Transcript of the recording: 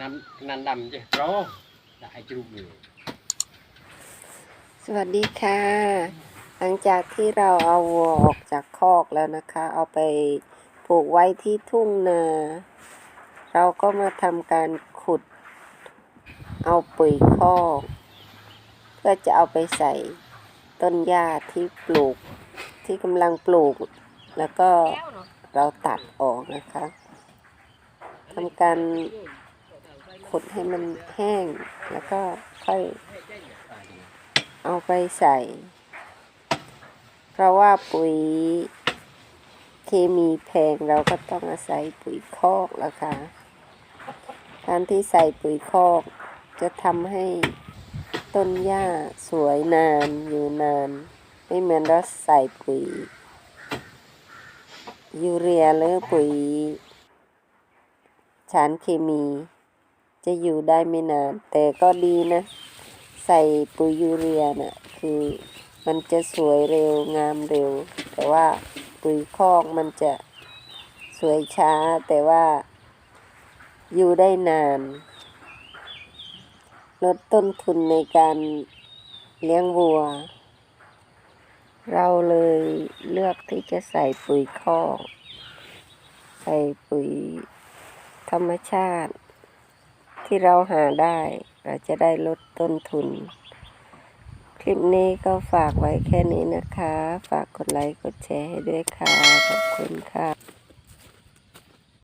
น้ำนันดำจะรอได้จุกอยู่สวัสดีค่ะ หลังจากที่เราเอาวัวออกจากคอกแล้วนะคะ เอาไปปลูกไว้ที่ทุ่งนา เราก็มาทำการขุด เอาปุ๋ยคอก เพื่อจะเอาไปใส่ต้นหญ้าที่ปลูกที่กำลังปลูก แล้วก็เราตัดออกนะคะทำการ ขดให้มันแห้ง แล้วก็ค่อยเอาไปใส่ เพราะว่าปุ๋ยเคมีแพงเราก็ต้องอาศัยปุ๋ยคอกล้วค่ะ การที่ใส่ปุ๋ยคอกจะทำให้ต้นหญ้าสวยนานอยู่นาน ไม่เหมือนเราใส่ปุ๋ย ยูเรียหรือปุ๋ยสารเคมี จะอยู่ได้ไม่นาน แต่ก็ดีนะ ใส่ปุ๋ยยูเรียน่ะคือมันจะสวยเร็วงามเร็ว แต่ว่าปุ๋ยคอกมันจะสวยช้าแต่ว่าอยู่ได้นาน ลดต้นทุนในการเลี้ยงวัว เราเลยเลือกที่จะใส่ปุ๋ยคอก ใส่ปุ๋ยธรรมชาติ ที่เราหาได้เราจะได้ลดต้นทุน คลิปนี้ก็ฝากไว้แค่นี้นะคะ ฝากกดไลค์กดแชร์ให้ด้วยค่ะ ขอบคุณค่ะ